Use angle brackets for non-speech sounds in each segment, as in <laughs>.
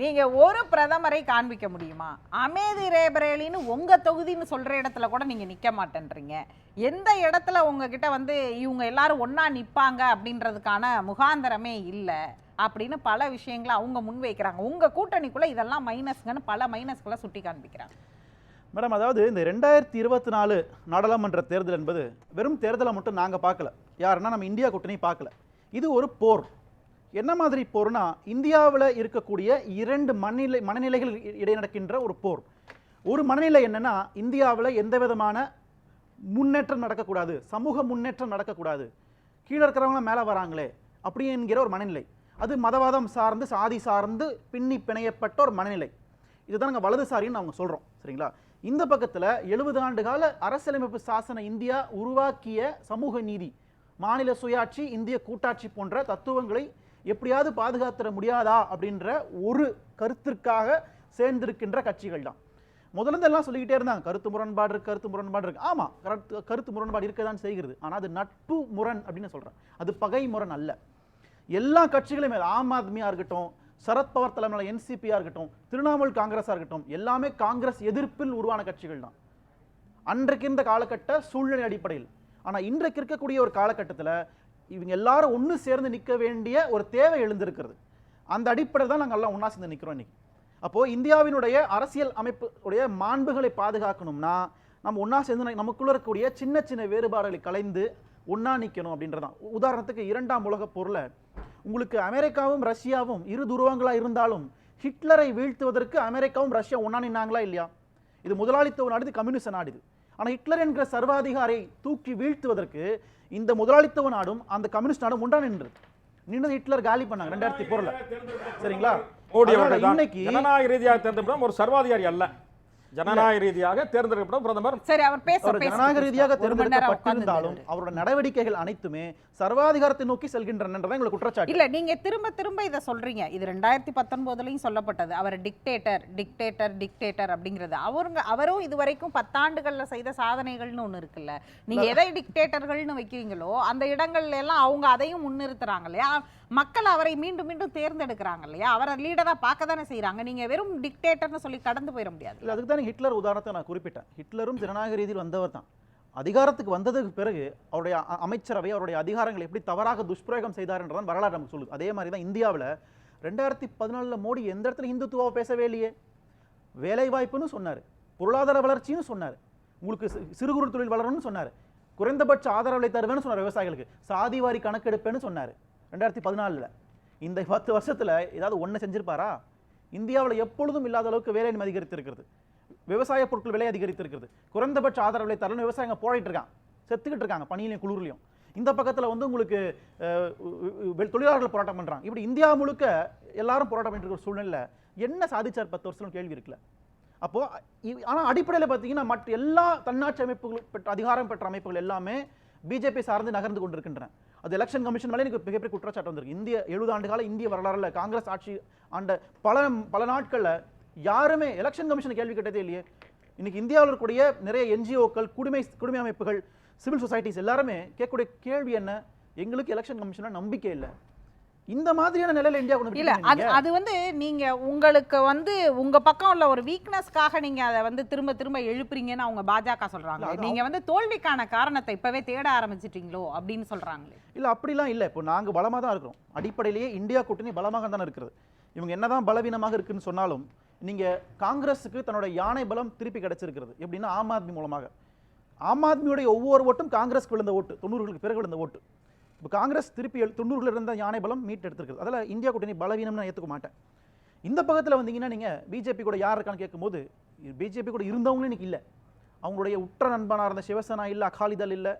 நீங்கள் ஒரு பிரதமரை காண்பிக்க முடியுமா? அமேதி ரேபரேலின்னு உங்கள் தொகுதின்னு சொல்கிற இடத்துல கூட நீங்கள் நிற்க மாட்டேன்றீங்க. எந்த இடத்துல உங்ககிட்ட வந்து இவங்க எல்லாரும் ஒன்றா நிற்பாங்க அப்படின்றதுக்கான முகாந்தரமே இல்லை அப்படின்னு பல விஷயங்களை அவங்க முன்வைக்கிறாங்க உங்கள் கூட்டணிக்குள்ளே இதெல்லாம் மைனஸ்ங்கன்னு பல மைனஸ்களை சுட்டி காண்பிக்கிறாங்க. மேடம் அதாவது இந்த ரெண்டாயிரத்தி இருபத்தி நாலு நாடாளுமன்ற தேர்தல் என்பது வெறும் தேர்தலை மட்டும் நாங்கள் பார்க்கல. யாருன்னா நம்ம இந்தியா கூட்டணி பார்க்கல. இது ஒரு போர். என்ன மாதிரி போர்னா இந்தியாவில் இருக்கக்கூடிய இரண்டு மனநிலை மனநிலைகள் இடையே நடக்கின்ற ஒரு போர். ஒரு மனநிலை என்னென்னா இந்தியாவில் எந்த விதமான முன்னேற்றம் நடக்கக்கூடாது சமூக முன்னேற்றம் நடக்கக்கூடாது. கீழே இருக்கிறவங்க மேலே வராங்களே அப்படி என்கிற ஒரு மனநிலை. அது மதவாதம் சார்ந்து சாதி சார்ந்து பின்னி பிணையப்பட்ட ஒரு மனநிலை. இதுதான் நாங்கள் வலதுசாரின்னு அவங்க சொல்கிறோம் சரிங்களா? இந்த பக்கத்தில் எழுபது ஆண்டு கால அரசியலமைப்பு சாசன இந்தியா உருவாக்கிய சமூக நீதி மாநில சுயாட்சி இந்திய கூட்டாட்சி போன்ற தத்துவங்களை எப்படியாவது பாதுகாத்துட முடியாதா அப்படின்ற ஒரு கருத்திற்காக சேர்ந்திருக்கின்ற கட்சிகள் தான். முதல்ல எல்லாம் சொல்லிக்கிட்டே இருந்தாங்க. கருத்து முரண்பாடு இருக்கு கருத்து முரண்பாடு இருக்கு. ஆமா கருத்து கருத்து முரண்பாடு இருக்க தான் செய்கிறது. ஆனால் அது நட்பு முரண் அப்படின்னு சொல்கிறேன் அது பகை முரண் அல்ல. எல்லா கட்சிகளுமே ஆம் ஆத்மியா இருக்கட்டும் சரத்பவார் தலைமையில என்சிபியா இருக்கட்டும் திரிணாமுல் காங்கிரஸா இருக்கட்டும் எல்லாமே காங்கிரஸ் எதிர்ப்பில் உருவான கட்சிகள் தான். அன்றைக்கு இருந்த காலகட்ட சூழ்நிலை அடிப்படையில். ஆனா இன்றைக்கு இருக்கக்கூடிய ஒரு காலகட்டத்துல இவங்க எல்லாரும் ஒன்று சேர்ந்து நிற்க வேண்டிய ஒரு தேவை எழுந்திருக்கிறது. அந்த அடிப்படையில் தான் நாங்கள் எல்லாம் ஒன்றா சேர்ந்து நிற்கிறோம் இன்னைக்கு. அப்போது இந்தியாவினுடைய அரசியல் அமைப்பு உடைய மாண்புகளை பாதுகாக்கணும்னா நம்ம ஒன்றா சேர்ந்து நமக்குள்ளே இருக்கக்கூடிய சின்ன சின்ன வேறுபாடுகளை கலைந்து ஒன்றா நிற்கணும் அப்படின்றதான் உதாரணத்துக்கு இரண்டாம் உலகப் பொருளை உங்களுக்கு அமெரிக்காவும் ரஷ்யாவும் இரு துருவங்களாக இருந்தாலும் ஹிட்லரை வீழ்த்துவதற்கு அமெரிக்காவும் ரஷ்யா ஒன்றா நின்னாங்களா இல்லையா? இது முதலாளித்துவ நாடு இது கம்யூனிஸ்ட் நாடு ஆனால் ஹிட்லர் என்கிற சர்வாதிகாரை தூக்கி வீழ்த்துவதற்கு இந்த முதலாளித்துவ நாடும் அந்த கம்யூனிஸ்ட் நாடும் ஒன்றா நின்றது. நின்று ஹிட்லர் காலி பண்ணாங்க ரெண்டாயிரத்தி போர்ல. சரிங்களா? இன்னைக்கு ஜனநாயக ரீதியாக தேர்ந்தெடுக்கப்படும் ஒரு சர்வாதிகாரி அல்ல. ஜனநாயக ரீதியாக தேர்ந்தெடுக்கப்படும் பிரதமர் சரி அவர் பேச ஜனநாயக ரீதியாக தேர்ந்தெடுக்கப்பட்டிருந்தாலும் அவரோட நடவடிக்கைகள் அனைத்துமே சர்வாதிகாரத்தை நோக்கி செல்கின்றனன்றதான் எங்களுக்கு குற்றச்சாட்டு. இல்ல நீங்க திரும்ப திரும்ப இத சொல்றீங்க. இது ரெண்டாயிரத்தி பத்தொன்பதுலயும் சொல்லப்பட்டது. அவர் டிக்டேட்டர் டிக்டேட்டர் டிக்டேட்டர் அப்படிங்கிறது. அவருங்க அவரும் இதுவரைக்கும் பத்தாண்டுகள்ல செய்த சாதனைகள்னு ஒண்ணு இருக்குல்ல. நீங்க எதை டிக்டேட்டர்கள்னு வைக்கிறீங்களோ அந்த இடங்கள்ல எல்லாம் அவங்க அதையும் முன்னிறுத்துறாங்க இல்லையா? மக்கள் அவரை மீண்டும் மீண்டும் தேர்ந்தெடுக்கிறாங்க இல்லையா? அவரை லீடரா பார்க்க தானே செய்யறாங்க நீங்க வெறும் டிக்டேட்டர்னு சொல்லி கடந்து போயிட முடியாது. அதுக்கு தான் ஹிட்லர் உதாரணத்தை நான் குறிப்பிட்டேன். ஹிட்லரும் ஜனநாயக ரீதியில் வந்தவர் தான். அதிகாரத்துக்கு வந்ததுக்கு பிறகு அவருடைய அமைச்சரவை அவருடைய அதிகாரங்களை எப்படி தவறாக துஷ்பிரயோகம் செய்தார் என்றதான் வரலாறு நமக்கு சொல்லுது. அதே மாதிரி தான் இந்தியாவில் ரெண்டாயிரத்தி பதினாலில் மோடி எந்த இடத்துல இந்துத்துவாவை பேசவே இல்லையே? வேலைவாய்ப்புன்னு சொன்னார். பொருளாதார வளர்ச்சின்னு சொன்னார். உங்களுக்கு சிறு குறு தொழில் வளரணும்னு சொன்னார். குறைந்தபட்ச ஆதரவுகளை தருவேன்னு சொன்னார் விவசாயிகளுக்கு. சாதி வாரி கணக்கெடுப்பேன்னு சொன்னார் ரெண்டாயிரத்தி பதினாலில். இந்த பத்து வருஷத்துல ஏதாவது ஒண்ணு செஞ்சிருப்பாரா? இந்தியாவில் எப்பொழுதும் இல்லாத அளவுக்கு வேலை அதிகரித்திருக்கிறது விவசாய பொருட்கள் விலை அதிகரித்திருக்கிறது. குறைந்தபட்ச ஆதரவு விலை தரணும் விவசாயிங்க போராடிட்டு இருக்காங்க. செத்துக்கிட்டு இருக்காங்க பனியிலையும் குளிர்லையும். இந்த பக்கத்தில் வந்து உங்களுக்கு தொழிலாளர்கள் போராட்டம் பண்ணுறாங்க இப்படி இந்தியா முழுக்க எல்லாரும் போராட்டம் பண்ணிட்டு இருக்கிற சூழ்நிலையில என்ன சாதிச்சார் பத்து வருஷம் கேள்வி இருக்குல்ல. அப்போ ஆனால் அடிப்படையில் பார்த்தீங்கன்னா மற்ற எல்லா தன்னாட்சி அமைப்புகள் பெற்ற அதிகாரம் பெற்ற அமைப்புகள் எல்லாமே பிஜேபி சார்ந்து நகர்ந்து கொண்டிருக்கின்றன. அது எலெக்ஷன் கமிஷன் மேலே எனக்கு மிகப்பெரிய குற்றச்சாட்டு வந்திருக்கு. இந்திய எழுபது ஆண்டு கால இந்திய வரலாறுல காங்கிரஸ் ஆட்சி ஆண்ட பல பல நாட்களில் யாருமே எலெக்ஷன் கமிஷன் கேள்வி கேட்டதே இல்லையே. இன்னைக்கு இந்தியாவில் இருக்கக்கூடிய நிறைய என்ஜிஓக்கள் குடிமை குடிமை அமைப்புகள் சிவில் சொசைட்டிஸ் எல்லாருமே கேட்கக்கூடிய கேள்வி என்ன? எங்களுக்கு எலெக்ஷன் கமிஷன்ல நம்பிக்கை இல்லை. இந்த மாதிரியான நிலையில இந்தியா கொண்டு இல்ல அது. அது வந்து நீங்க உங்களுக்கு வந்து உங்க பக்கம் உள்ள ஒரு வீக்னஸ்க்காக நீங்க அதை வந்து திரும்ப திரும்ப எழுப்புறீங்கன்னு அவங்க பாஜக சொல்றாங்க. நீங்க வந்து தோல்விக்கான காரணத்தை இப்பவே தேட ஆரம்பிச்சிட்டீங்களோ அப்படின்னு சொல்றாங்களே. இல்ல அப்படிலாம் இல்ல. இப்போ நாங்க பலமா தான் இருக்கிறோம். அடிப்படையிலேயே இந்தியா கூட்டணி பலமாக தான் இருக்கிறது. இவங்க என்னதான் பலவீனமாக இருக்குன்னு சொன்னாலும் நீங்கள் காங்கிரஸுக்கு தன்னோட யானை பலம் திருப்பி கிடைச்சிருக்கிறது. எப்படின்னா ஆம் ஆத்மி மூலமாக. ஆம் ஆத்மியுடைய ஒவ்வொரு ஓட்டும் காங்கிரஸ்க்கு விழுந்த ஓட்டு தொண்ணூறுகளுக்கு பிறகு விழுந்த ஓட்டு. இப்போ காங்கிரஸ் திருப்பி எழு- தொண்ணூறுல இருந்த யானை பலம் மீட் எடுத்திருக்கிறது அதில் இந்தியா கூட்டணி பலவீனம்னு நான் ஏற்றுக்க மாட்டேன். இந்த பக்கத்தில் வந்தீங்கன்னா நீங்கள் பிஜேபி கூட யார் இருக்கான்னு கேட்கும்போது பிஜேபி கூட இருந்தவங்களும் இன்னைக்கு இல்லை. அவங்களுடைய உற்ற நண்பனாக இருந்த சிவசேனா இல்லை அகாலிதள் இல்லை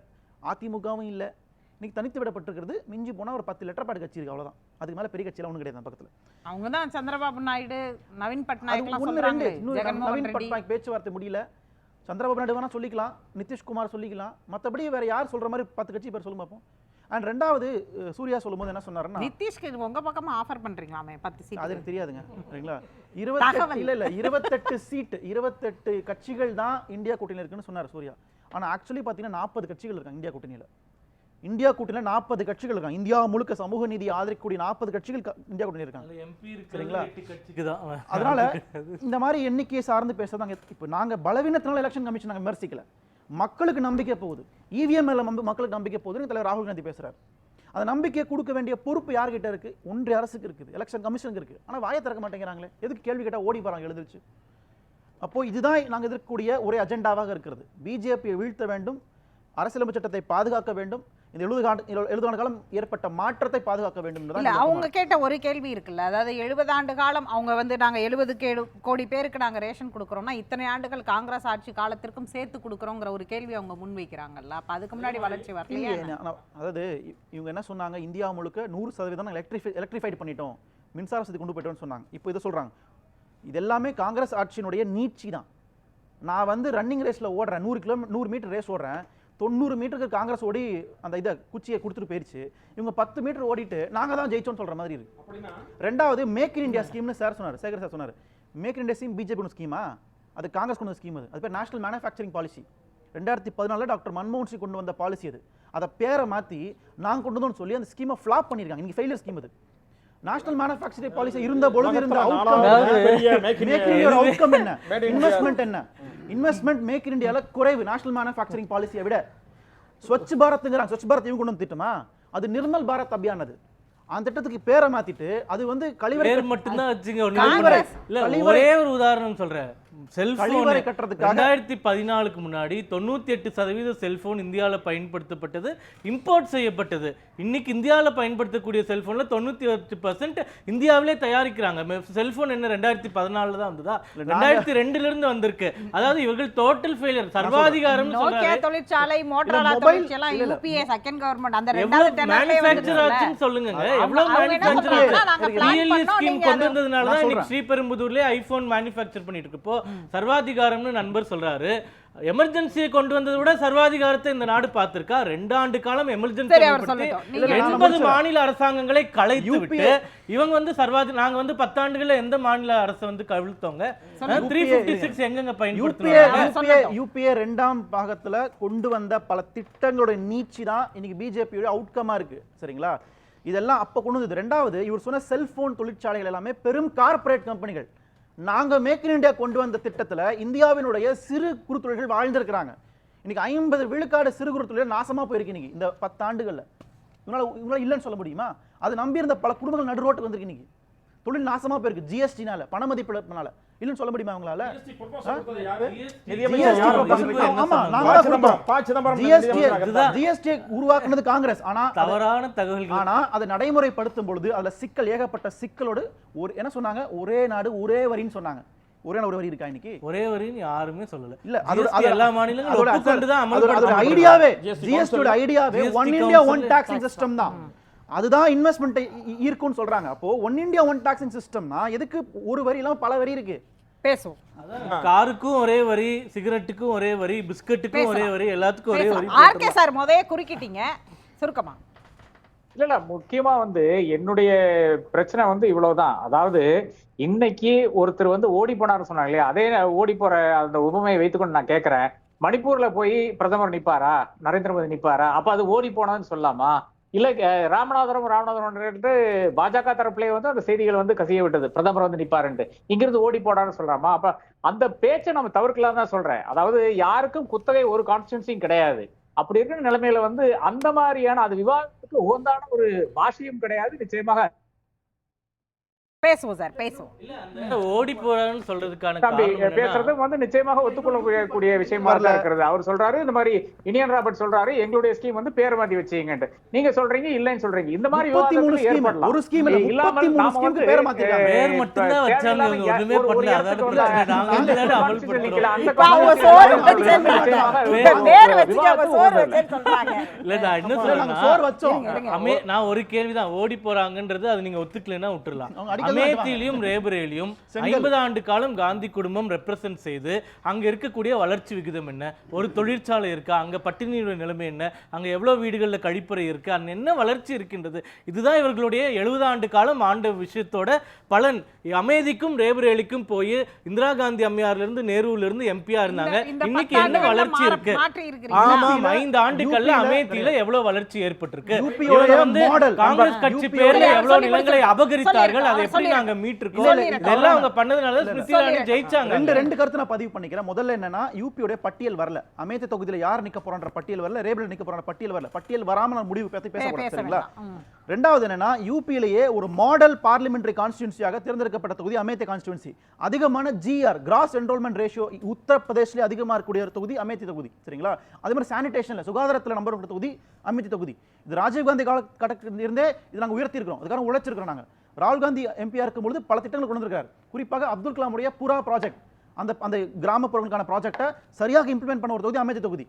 அதிமுகவும் இல்லை இன்னைக்கு தனித்து விடப்பட்டிருக்கிறது. மிஞ்சி போனா ஒரு பத்து லெட்டர் பாடு கட்சி இருக்கு அவ்வளவுதான். அதுக்கு மேல பெரிய கட்சியெல்லாம் ஒன்றும் கிடையாது பக்கத்துல. அவங்க தான் சந்திரபாபு நாயுடு நவீன் அது பட்நாயக்லாம் ஒண்ணு ரெண்டு. நவீன் பட்நாயக் பேச்சுவார்த்தை முடியல. சந்திரபாபு நாயுடு வேணா சொல்லிக்கலாம். நிதிஷ்குமார் சொல்லிக்கலாம். மத்தபடி வேற யார் சொல்ற மாதிரி பத்து கட்சி பேர் சொல்லுங்க பார்ப்போம் அண்ட் ரெண்டாவது சூர்யா சொல்லும்போது என்ன சொன்னாருன்னா நிதிஷ்க்கு உங்க பக்கமா ஆஃபர் பண்றீங்களாமே பத்து அது சீட் எனக்கு தெரியாதுங்க. சரிங்களா? இருபத்தெட்டு. இல்ல இல்ல இருபத்தெட்டு சீட் இருபத்தெட்டு கட்சிகள் தான் இந்தியா கூட்டணியில் இருக்குன்னு சொன்னார் சூர்யா. ஆனா ஆக்சுவலி பாத்தீங்கன்னா நாற்பது கட்சிகள் இருக்காங்க இந்தியா கூட்டணியில. இந்தியா கூட்டணியில் நாற்பது கட்சிகள் இருக்காங்க. இந்தியா முழுக்க சமூக நீதி ஆதரிக்கக்கூடிய நாற்பது கட்சிகள் இந்தியா கூட்டணி இருக்காங்க. சரிங்களா? <laughs> அதனால இந்த மாதிரி எண்ணிக்கையை சார்ந்து பேசுறதாங்க இப்போ நாங்க பலவீனத்தினால எலெக்ஷன் கமிஷன் நாங்க விமர்சிக்கல. மக்களுக்கு நம்பிக்கை போகுது. இவிஎம் நம்ப- மக்களுக்கு நம்பிக்கை போகுதுன்னு தலைவர் ராகுல் காந்தி பேசுறாரு. அந்த நம்பிக்கையை கொடுக்க வேண்டிய பொறுப்பு யார்கிட்ட இருக்கு? ஒன்றிய அரசுக்கு இருக்குது. எலெக்ஷன் கமிஷனுக்கு இருக்கு. ஆனா வாயை திறக்க மாட்டேங்கிறாங்களே. எதுக்கு கேள்வி கேட்டா ஓடி போறாங்க எழுதிருச்சு அப்போ இதுதான் நாங்க எதிர்க்கக்கூடிய ஒரே அஜெண்டாவாக இருக்கிறது. பிஜேபியை வீழ்த்த வேண்டும். அரசியலமைப்பு சட்டத்தை பாதுகாக்க வேண்டும். இந்த எழுபது ஆண்டு எழுபது ஆண்டு காலம் ஏற்பட்ட மாற்றத்தை பாதுகாக்க வேண்டும் இல்ல அவங்க கேட்ட ஒரு கேள்வி இருக்குல்ல அதாவது எழுபது ஆண்டு காலம் அவங்க வந்து நாங்க எழுபது கோடி பேருக்கு நாங்க ரேஷன் கொடுக்குறோம்னா இத்தனை ஆண்டுகள் காங்கிரஸ் ஆட்சி காலத்திற்கும் சேர்த்து கொடுக்குறோங்கிற ஒரு கேள்வி அவங்க முன்வைக்கிறாங்கல்ல அப்ப அதுக்கு முன்னாடி வளர்ச்சி வரலையா அதாவது இவங்க என்ன சொன்னாங்க இந்தியா முழுக்க நூறு சதவீதம் எலக்ட்ரிஃபை எலக்ட்ரிஃபைட் பண்ணிட்டோம். மின்சார வசதி கொண்டு போயிட்டோம்னு சொன்னாங்க. இப்போ இதை சொல்றாங்க. இது எல்லாமே காங்கிரஸ் ஆட்சியினுடைய நீட்சி தான் நான் வந்து ரன்னிங் ரேஸ்ல ஓடுறேன் நூறு கிலோ நூறு மீட்டர் ரேஸ் ஓடுறேன். தொண்ணூறு மீட்டருக்கு காங்கிரஸ் ஓடி அந்த இதை குச்சியை கொடுத்துட்டு போயிருச்சு. இவங்க பத்து மீட்டர் ஓடிட்டு நாங்க தான் ஜெயிச்சோம்னு சொல்ற மாதிரி இருக்கு. ரெண்டாவது மேக் இன் இந்தியா ஸ்கீம்னு சார் சொன்னார் சேகர் சார் சொன்னார். Make in India scheme BJP schema அது காங்கிரஸ் கொண்டு ஸ்கீம் அது. அது பேர் நேஷனல் மேனுஃபேக்சரிங் பாலிசி ரெண்டாயிரத்தி பதினாலில் டாக்டர் மன்மோகன் சிங் கொண்டு வந்த பாலிசி அது. அதை பேரை மாற்றி நாங்கள் கொண்டு வந்தோம்னு சொல்லி அந்த ஸ்கீமை ஃப்ளாப் பண்ணியிருக்காங்க இன்னைக்கு ஃபெயிலியர் ஸ்கீம் அது. நேஷனல் மேனுஃபேக்சரிங் பாலிசி இருந்த பொழுது இருந்த அவுட்கம் என்ன. இன்வெஸ்ட்மெண்ட் என்ன? இன்வெஸ்ட்மெண்ட் மேக் இன் இந்தியால குறைவு. நேஷனல் மேனுஃபேக்சரிங் பாலிசியை விட ஸ்வச் பாரத்ங்கிறாங்க. ஸ்வச் பாரத் இவங்க கொண்டு வந்து திட்டமா அது நிர்மல் பாரத் அபியான் அது அந்த திட்டத்துக்கு பேரை மாத்திட்டு அது வந்து கழிவறை மட்டும்தான் வச்சுங்க. ஒரே ஒரு உதாரணம் சொல்றேன். செல்போன் ரெண்டாயிரத்தி பதினாலுக்கு முன்னாடி தொண்ணூத்தி எட்டு சதவீத செல்போன் இந்தியாவில் பயன்படுத்தப்பட்டது இம்போர்ட் செய்யப்பட்டது. இன்னைக்கு இந்தியாவில் பயன்படுத்தக்கூடிய செல்போன்ல தொண்ணூத்தி எட்டு பர்சன்ட் இந்தியாவிலே தயாரிக்கிறாங்க. செல்போன் என்ன ரெண்டாயிரத்தி பதினாலுல தான் வந்ததா? ரெண்டாயிரத்தி ரெண்டுல இருந்து வந்திருக்கு. அதாவது இவர்கள் டோட்டல் ஃபெயிலியர் சர்வாதிகாரம் தொழிற்சாலை மோட்டரோலா இல்ல. யூபிஏ செகண்ட் கவர்மெண்ட் அந்த எவ்வளவு ரெண்டாவது டெனர்லயே மேனுஃபேக்சர் வந்துச்சுல்ல. ஆச்சுன்னு சொல்லுங்க எவ்வளவு மேனுஃபேக்சர் ஸ்கீம் நீங்க கொண்டு வந்ததுனால தான் இன்னைக்கு. ஸ்ரீபெரும்புதூர்லயே ஐபோன் மேனுஃபேக்சர் பண்ணிட்டு இருக்கு. இப்போ சர்வாதிகாரம்னு நண்பர் சொல்றாரு. எமர்ஜென்சியை கொண்டு வந்ததை விட சர்வாதிகாரத்தை இந்த நாடு பார்த்திருக்கா? ரெண்டு ஆண்டு காலம் எமர்ஜென்சி எண்பது. மாநில அரசாங்கங்களை கலைத்து விட்டு இவங்க வந்து சர்வாதி நாங்க வந்து பத்தாண்டுகள்ல எந்த மாநில அரசை வந்து கவிழ்த்தோங்க த்ரீ பிப்டி சிக்ஸ் எங்கெங்க அவர் யூபிஏ ரெண்டாம் பாகத்துல கொண்டு வந்த பல திட்டங்களோட நீச்சி தான் இன்னைக்கு பிஜேபியோட அவுட்கமா இருக்கு. சரிங்களா? இதெல்லாம் அப்ப கொண்டு வந்தது. ரெண்டாவது இவர் சொன்ன செல்போன் தொழிற்சாலைகள் எல்லாமே பெரும் கார்ப்பரேட் கம்பெனிகள் நாங்கள் மேக் இன் இந்தியா கொண்டு வந்த திட்டத்தில் இந்தியாவினுடைய சிறு குறு தொழில்கள் வாழ்ந்திருக்கிறாங்க. இன்னைக்கு ஐம்பது விழுக்காடு சிறு குறு தொழில் நாசமாக போயிருக்கு இன்னைக்கு. இந்த பத்து இவங்களால் இவங்களால் இல்லைன்னு சொல்ல முடியுமா? அது நம்பியிருந்த பல குடும்பங்கள் நடு ரோட்டுக்கு வந்திருக்கு இன்னைக்கு. தொழில் நாசமா போயிருக்கு ஜிஎஸ்டினால பண மதிப்பிழப்பினால இல்லைன்னு சொல்ல முடியுமா அவங்களால. GST உருவாக்குனது காங்கிரஸ் ஆனா அதை- தவறான தகவல்கள் ஆனா அதை நடைமுறைப்படுத்தும் பொழுது அதுல சிக்கல் ஏகப்பட்ட சிக்கலோடு ஒரு என்ன சொன்னாங்க ஒரே நாடு ஒரே வரின்னு சொன்னாங்க ஒரே நாடு ஒரு வரி இருக்கா இன்னைக்கு ஒரே வரின்னு யாருமே சொல்லல இல்ல அதோட- எல்லா மாநிலங்களும். ஐடியாவே ஜிஎஸ்டியோட ஐடியாவே GST one India one taxing system தான் அதுதான் இன்வெஸ்ட்மெண்ட் இருக்கும்னு சொல்றாங்க. அப்போ ஒன் இந்தியா ஒன் டாக்ஸிங் சிஸ்டம்னா எதுக்கு ஒரு வரி இல்லாம பல வரி இருக்கு? பேசுவோம். காருக்கும் ஒரே வரி சிகரெட்டுக்கும் ஒரே வரி பிஸ்கட்டுக்கும் ஒரே வரி எல்லாத்துக்கும் ஒரே வரி ஆர்கே சார் முதைய குறுக்கிட்டீங்க. சுருக்கமா. இல்ல இல்ல முக்கியமா வந்து என்னுடைய பிரச்சனை வந்து இவ்வளவுதான். அதாவது இன்னைக்கு ஒருத்தர் வந்து ஓடி போனாரு சொன்னாங்க இல்லையா? அதே ஓடி போற அந்த உபமையை வைத்துக்கொண்டு நான் கேக்குறேன் மணிப்பூர்ல போய் பிரதமர் நிப்பாரா? நரேந்திர மோடி நிப்பாரா? அப்ப அது ஓடி போனதுன்னு சொல்லலாமா? இல்ல ராமநாதபுரம் ராமநாதபுரம் பாஜக தரப்புலேயே வந்து அந்த செய்திகள் வந்து கசிய விட்டது. பிரதமர் வந்து நிப்பாருன்ட்டு. இங்கிருந்து ஓடி போடான்னு சொல்றாமா? அப்ப அந்த பேச்சை நம்ம தவிர்க்கலாம் தான் சொல்றேன். அதாவது யாருக்கும் குத்தகை ஒரு கான்ஸ்டியூன்சியும் கிடையாது. அப்படி இருக்கிற நிலைமையில வந்து அந்த மாதிரியான அது விவாதத்துக்கு உகந்தான ஒரு பாஷையும் கிடையாது. நிச்சயமாக பேசுவோம் சார் பேசுவோம் ஓடி போறான்னு சொல்றதுக்கான தம்பி பேசுறது வந்து நிச்சயமாக ஒத்துக்கொள்ளக்கூடிய விஷயமா தான் இருக்கிறது அவர் சொல்றாரு இந்த மாதிரி இனியன் ராபர்ட் சொல்றாரு எங்களுடைய ஸ்கீம் வந்து பேர் மாத்தி வச்சீங்கன்ட்டு நீங்க சொல்றீங்க இல்லைன்னு சொல்றீங்க இந்த மாதிரி. ஏற்படலாம் ஒரு இல்ல, இல்லாமல் நாம வந்து, பேரை. அஹ், பேர் மட்டும்தான் இப்ப வச்சாங்க, ஒண்ணுமே பண்ணல. அதான். நாங்க அந்த அமல்படுத்துறோம். அவங்க சோறு. வேறு- பேர் சோறு. வச்சேன்னு சொல்றாங்க இல்ல நான் என்ன சோறு வச்சோம் ஒரு கேள்விதான் ஓடி போறாங்கன்றது அது நீங்க ஒத்துக்கலைன்னா விட்டுறலாம் அமேத்தியிலும் ரேபரேலியும். ஐம்பது ஆண்டு காலம் காந்தி குடும்பம் ரெப்ரசன்ட் செய்து அங்க இருக்கக்கூடிய வளர்ச்சி விகிதம் என்ன? ஒரு தொழிற்சாலை இருக்கா? அங்க பட்டினியோட நிலைமை என்ன? அங்க எவ்வளவு வீடுகள்ல கழிப்பறை இருக்கு? அங்க என்ன வளர்ச்சி இருக்கின்றது? இதுதான் இவர்களுடைய எழுபது ஆண்டு காலம் ஆண்ட விஷயத்தோட பலன். அமேதிக்கும் ரேபரேலிக்கும் போய் இந்திரா காந்தி அம்மையார்ல இருந்து நேருல இருந்து எம்பியா இருந்தாங்க. இன்னைக்கு என்ன வளர்ச்சி இருக்கு? ஆமா ஐந்து ஆண்டுகள்ல UP ல அமேத்தியில எவ்வளவு வளர்ச்சி ஏற்பட்டிருக்கு? காங்கிரஸ் கட்சி பேர்ல எவ்வளவு நிலங்களை. அபகரித்தார்கள் அதை எப்படி நாங்க. மீட்டிருக்கோம். இதெல்லாம் அவங்க பண்ணதுனால. ஸ்மிருதி இரானி. ஜெயிச்சாங்க. ரெண்டு ரெண்டு கருத்து நான் பதிவு பண்ணிக்கிறேன். முதல்ல என்னன்னா யூபியோட பட்டியல் வரல. அமேத்தி தொகுதியில யார் நிக்க போறான்ற பட்டியல் வரல ரேபிள் நிக்க போறான்ற பட்டியல் வரல. பட்டியல் வராம நான் முடிவு பத்தி பேச சரிங்களா? வேண்டாம். ம். ரெண்டாவது என்னன்னா யூபியிலேயே ஒரு மாடல் பார்லிமெண்டரி கான்ஸ்டியூன்சியாக தேர்ந்தெடுக்கப்பட்ட தொகுதி அமேத்தி கான்ஸ்டியூன்சி அதிகமான ஜிஆர் கிராஸ் என்ரோல்மெண்ட் ரேஷியோ உத்தரப்பிரதேஷ்ல அதிகமா இருக்கக்கூடிய ஒரு தொகுதி அமேத்தி தொகுதி சரிங்களா? அதே மாதிரி சானிடேஷன்ல சுகாதாரத்துல நம்பர் தொகுதி அமேத்தி தொகுதி. இது ராஜீவ்காந்தி கால கடக்கு இருந்தே இது நாங்க உயர்த்தி இருக்கிறோம் அதுக்காக உழைச்சிருக்கிறோம் நாங்க. ராகுல் காந்தி எம்பியா இருக்கும் பொழுது பல திட்டங்கள் கொண்டு வந்திருக்காரு. குறிப்பாக அப்துல் கலாமுடைய புறா ப்ராஜெக்ட் அந்த அந்த கிராமப்புறங்களுக்கான ப்ராஜெக்ட்டை சரியாக இம்ப்ளிமெண்ட் பண்ண ஒரு தொகுதி அமேத்தி தொகுதி.